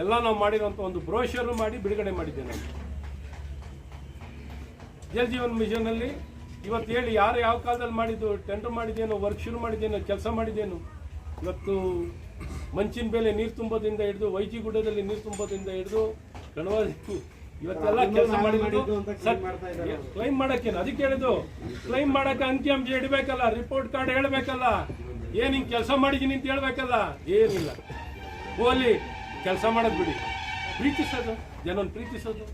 ಎಲ್ಲ ನಾವು ಮಾಡಿರುವಂಥ ಒಂದು ಬ್ರೋಷರ್ ಮಾಡಿ ಬಿಡುಗಡೆ ಮಾಡಿದ್ದೇನೆ. ನಾನು ಜಲ್ ಜೀವನ್ ಮಿಷನಲ್ಲಿ ಇವತ್ತು ಹೇಳಿ ಯಾರು ಯಾವ ಕಾಲದಲ್ಲಿ ಮಾಡಿದ್ದು ಟೆಂಡರ್ ಮಾಡಿದ್ದೇನೋ ವರ್ಕ್ ಶುರು ಮಾಡಿದ್ದೇನೋ ಕೆಲಸ ಮಾಡಿದ್ದೇನು ಇವತ್ತು ಮಂಚಿನ ಬೆಲೆ ನೀರು ತುಂಬೋದಿಂದ ಹಿಡಿದು ವೈಜಿ ಗುಡ್ಡದಲ್ಲಿ ನೀರು ತುಂಬೋದಿಂದ ಹಿಡಿದು ಕಣವಾದ ಇವತ್ತೆಲ್ಲ ಕೆಲಸ ಮಾಡಿ ಕ್ಲೈಮ್ ಮಾಡಕ್ಕೇನು ಅದಕ್ಕೆ ಹೇಳಿದ್ದು ಕ್ಲೈಮ್ ಮಾಡಕ್ಕೆ ಅಂಕಿಅಂಶ ಇಡಬೇಕಲ್ಲ ರಿಪೋರ್ಟ್ ಕಾರ್ಡ್ ಹೇಳಬೇಕಲ್ಲ ಏನು ಹಿಂಗೆ ಕೆಲಸ ಮಾಡಿದ್ದೀನಿ ಅಂತ ಹೇಳ್ಬೇಕಲ್ಲ ಏನಿಲ್ಲ. ಹೋಲಿ ಕೆಲಸ ಮಾಡೋದು ಬಿಡಿ. ಪ್ರೀತಿಸೋದು ಜನನ ಪ್ರೀತಿಸೋದು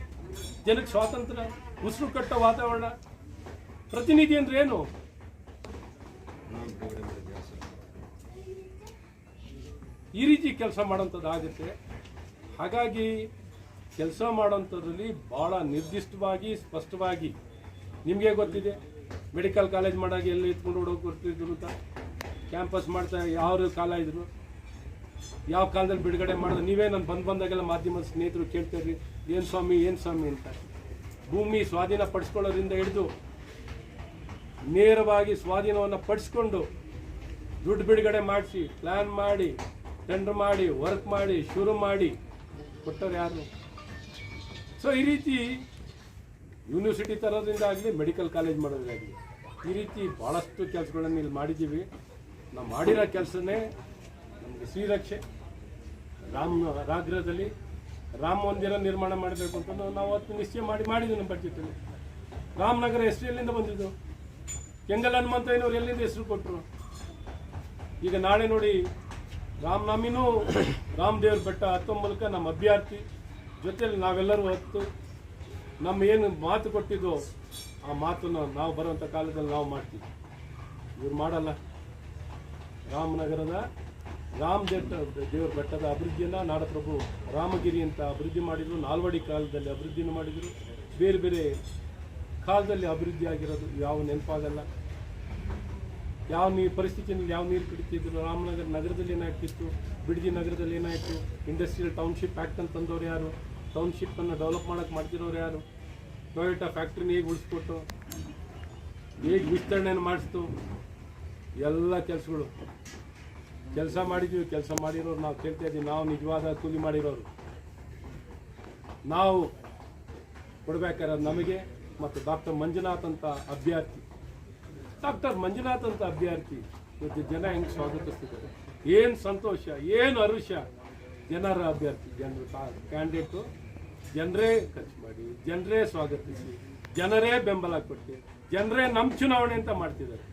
ಜನಕ್ಕೆ ಸ್ವಾತಂತ್ರ್ಯ ಉಸಿರು ಕಟ್ಟೋ ವಾತಾವರಣ. ಪ್ರತಿನಿಧಿ ಅಂದ್ರೆ ಏನು? ಈ ರೀತಿ ಕೆಲಸ ಮಾಡೋಂಥದ್ದು ಆಗುತ್ತೆ. ಹಾಗಾಗಿ ಕೆಲಸ ಮಾಡೋಂಥದ್ರಲ್ಲಿ ಭಾಳ ನಿರ್ದಿಷ್ಟವಾಗಿ ಸ್ಪಷ್ಟವಾಗಿ ನಿಮಗೆ ಗೊತ್ತಿದೆ. ಮೆಡಿಕಲ್ ಕಾಲೇಜ್ ಮಾಡಾಗ ಎಲ್ಲಿ ಎತ್ಕೊಂಡು ಹೋಗಿ ಬರ್ತಿದ್ರು ಅಂತ. ಕ್ಯಾಂಪಸ್ ಮಾಡ್ತಾ ಯಾವ ಕಾಲ ಇದ್ರು. ಯಾವ ಕಾಲದಲ್ಲಿ ಬಿಡುಗಡೆ ಮಾಡಿದ್ರು ನೀವೇ ನಾನು ಬಂದು ಬಂದಾಗೆಲ್ಲ ಮಾಧ್ಯಮದ ಸ್ನೇಹಿತರು ಕೇಳ್ತಾರ್ರಿ. ಏನು ಸ್ವಾಮಿ ಏನು ಸ್ವಾಮಿ ಅಂತ. ಭೂಮಿ ಸ್ವಾಧೀನ ಪಡಿಸ್ಕೊಳ್ಳೋದ್ರಿಂದ ಹಿಡಿದು ನೇರವಾಗಿ ಸ್ವಾಧೀನವನ್ನು ಪಡಿಸ್ಕೊಂಡು ದುಡ್ಡು ಬಿಡುಗಡೆ ಮಾಡಿಸಿ ಪ್ಲ್ಯಾನ್ ಮಾಡಿ ಟೆಂಡರ್ ಮಾಡಿ ವರ್ಕ್ ಮಾಡಿ, ಶುರು ಮಾಡಿ ಕೊಟ್ಟವ್ರು ಯಾರು? ಸೊ ಈ ರೀತಿ ಯೂನಿವರ್ಸಿಟಿ ತರೋದ್ರಿಂದ ಆಗಲಿ ಮೆಡಿಕಲ್ ಕಾಲೇಜ್ ಮಾಡೋದ್ರಾಗಲಿ, ಈ ರೀತಿ ಭಾಳಷ್ಟು ಕೆಲಸಗಳನ್ನು ಇಲ್ಲಿ ಮಾಡಿದ್ದೀವಿ. ನಾವು ಮಾಡಿರೋ ಕೆಲಸನೇ ನಮಗೆ ಶ್ರೀರಕ್ಷೆ ರಾಮ ರಾಜ್ಯದಲ್ಲಿ ರಾಮ ಮಂದಿರ ನಿರ್ಮಾಣ ಮಾಡಬೇಕು ಅಂತ ನಾವು ಅವತ್ತು ನಿಶ್ಚಯ ಮಾಡಿ ಮಾಡಿದ್ವಿ ನಮ್ಮ ಬಡ್ಜೆಟಲ್ಲಿ ರಾಮನಗರ ಹೆಸರು ಎಲ್ಲಿಂದ ಬಂದಿದ್ದು? ಕೆಂಗಲ್ ಹನುಮಂತಯ್ಯನವ್ರು ಎಲ್ಲಿಂದ ಹೆಸರು ಕೊಟ್ಟರು? ಈಗ ನಾಳೆ ನೋಡಿ ರಾಮನವಮಿನೂ ರಾಮದೇವ್ರ ಬೆಟ್ಟ ಹತ್ತೋ ಮೂಲಕ ನಮ್ಮ ಅಭ್ಯರ್ಥಿ, ಜೊತೆಯಲ್ಲಿ ನಾವೆಲ್ಲರೂ ಹತ್ತು, ನಮ್ಮ ಏನು ಮಾತು ಕೊಟ್ಟಿದ್ದೋ ಆ ಮಾತನ್ನು ನಾವು ಬರುವಂಥ ಕಾಲದಲ್ಲಿ ನಾವು ಮಾಡ್ತೀವಿ. ಇವ್ರು ಮಾಡಲ್ಲ. ರಾಮನಗರದ ರಾಮ ದೇವ ದೇವರ ಬೆಟ್ಟದ ಅಭಿವೃದ್ಧಿಯನ್ನು ನಾಡಪ್ರಭು ರಾಮಗಿರಿ ಅಂತ ಅಭಿವೃದ್ಧಿ ಮಾಡಿದರು. ನಾಲ್ವಡಿ ಕಾಲದಲ್ಲಿ ಅಭಿವೃದ್ಧಿಯನ್ನು ಮಾಡಿದರು. ಬೇರೆ ಬೇರೆ ಕಾಲದಲ್ಲಿ ಅಭಿವೃದ್ಧಿ ಆಗಿರೋದು ಯಾವ ನೆನಪಾಗಲ್ಲ. ಯಾವ ನೀರು ಪರಿಸ್ಥಿತಿಯಲ್ಲಿ ಯಾವ ನೀರು ಕುಡಿತಿದ್ರು. ರಾಮನಗರ ನಗರದಲ್ಲಿ ಏನಾಗ್ತಿತ್ತು? ಬಿಡದಿ ನಗರದಲ್ಲಿ ಏನಾಯಿತು? ಇಂಡಸ್ಟ್ರಿಯಲ್ ಟೌನ್ಶಿಪ್ ಆ್ಯಕ್ಟ್ ಅಂತ ತಂದವ್ರು ಯಾರು? ಟೌನ್ಶಿಪ್ಪನ್ನು ಡೆವಲಪ್ ಮಾಡೋಕ್ಕೆ ಮಾಡ್ತಿರೋರು ಯಾರು? ಟೊಯೋಟಾ ಫ್ಯಾಕ್ಟ್ರಿನ ಹೇಗೆ ಉಳಿಸ್ಕೊಟ್ಟು? ಹೇಗೆ ವಿಸ್ತರಣೆಯನ್ನು ಮಾಡಿಸ್ತು? ಎಲ್ಲ ಕೆಲಸಗಳು. ಕೆಲಸ ಮಾಡಿದ್ದೀವಿ ಕೆಲಸ ಮಾಡಿರೋರು ನಾವು ಕೇಳ್ತಾ ಇದ್ದೀವಿ. ನಾವು ನಿಜವಾದ ಕೂಲಿ ಮಾಡಿರೋರು. ನಾವು ಕೊಡ್ಬೇಕಾದ್ರೆ ನಮಗೆ ಮತ್ತು ಡಾಕ್ಟರ್ ಮಂಜುನಾಥ್ ಅಂತ ಅಭ್ಯರ್ಥಿ, ಡಾಕ್ಟರ್ ಮಂಜುನಾಥ್ ಅಂತ ಅಭ್ಯರ್ಥಿ ಇವತ್ತು ಜನ ಹೆಂಗೆ ಸ್ವಾಗತಿಸ್ತಿದ್ದಾರೆ? ಏನು ಸಂತೋಷ, ಏನು ಅರುಷ ಜನರ ಅಭ್ಯರ್ಥಿ, ಜನರು ಕ್ಯಾಂಡಿಡೇಟು ಜನರೇ ಖರ್ಚು ಮಾಡಿ, ಜನರೇ ಸ್ವಾಗತಿಸಿ, ಜನರೇ ಬೆಂಬಲ ಕೊಟ್ಟು, ಜನರೇ ನಮ್ಮ ಚುನಾವಣೆ ಅಂತ ಮಾಡ್ತಿದ್ದಾರೆ.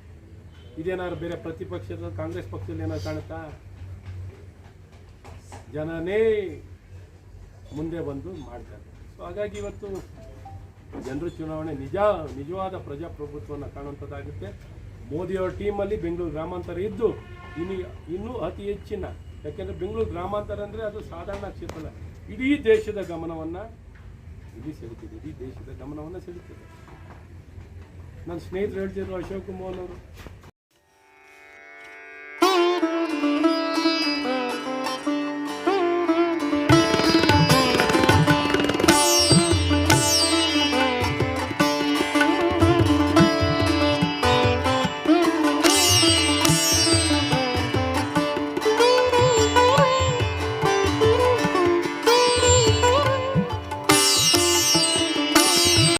ಇದೇನಾದ್ರು ಬೇರೆ ಪ್ರತಿಪಕ್ಷದ ಕಾಂಗ್ರೆಸ್ ಪಕ್ಷದಲ್ಲಿ ಏನಾದ್ರು ಕಾಣುತ್ತಾ? ಜನನೇ ಮುಂದೆ ಬಂದು ಮಾಡ್ತಾರೆ. ಸೊ ಹಾಗಾಗಿ ಇವತ್ತು ಜನರು ಚುನಾವಣೆ ನಿಜ, ನಿಜವಾದ ಪ್ರಜಾಪ್ರಭುತ್ವವನ್ನು ಕಾಣುವಂಥದ್ದಾಗುತ್ತೆ. ಮೋದಿಯವರ ಟೀಮಲ್ಲಿ ಬೆಂಗಳೂರು ಗ್ರಾಮಾಂತರ ಇದ್ದು, ಇನ್ನು, ಇನ್ನೂ ಅತಿ ಹೆಚ್ಚಿನ, ಯಾಕೆಂದರೆ ಬೆಂಗಳೂರು ಗ್ರಾಮಾಂತರ ಅಂದರೆ ಅದು ಸಾಧಾರಣ ಕ್ಷೇತ್ರ. ಇಡೀ ದೇಶದ ಗಮನವನ್ನು ಇಡೀ ಸೆಳೆತಿದೆ ಇಡೀ ದೇಶದ ಗಮನವನ್ನು ಸೆಳೆತಿದೆ ನನ್ನ ಸ್ನೇಹಿತರು ಹೇಳ್ತಿದ್ರು ಅಶೋಕ್ ಕುಮಾರ್ ಅವರು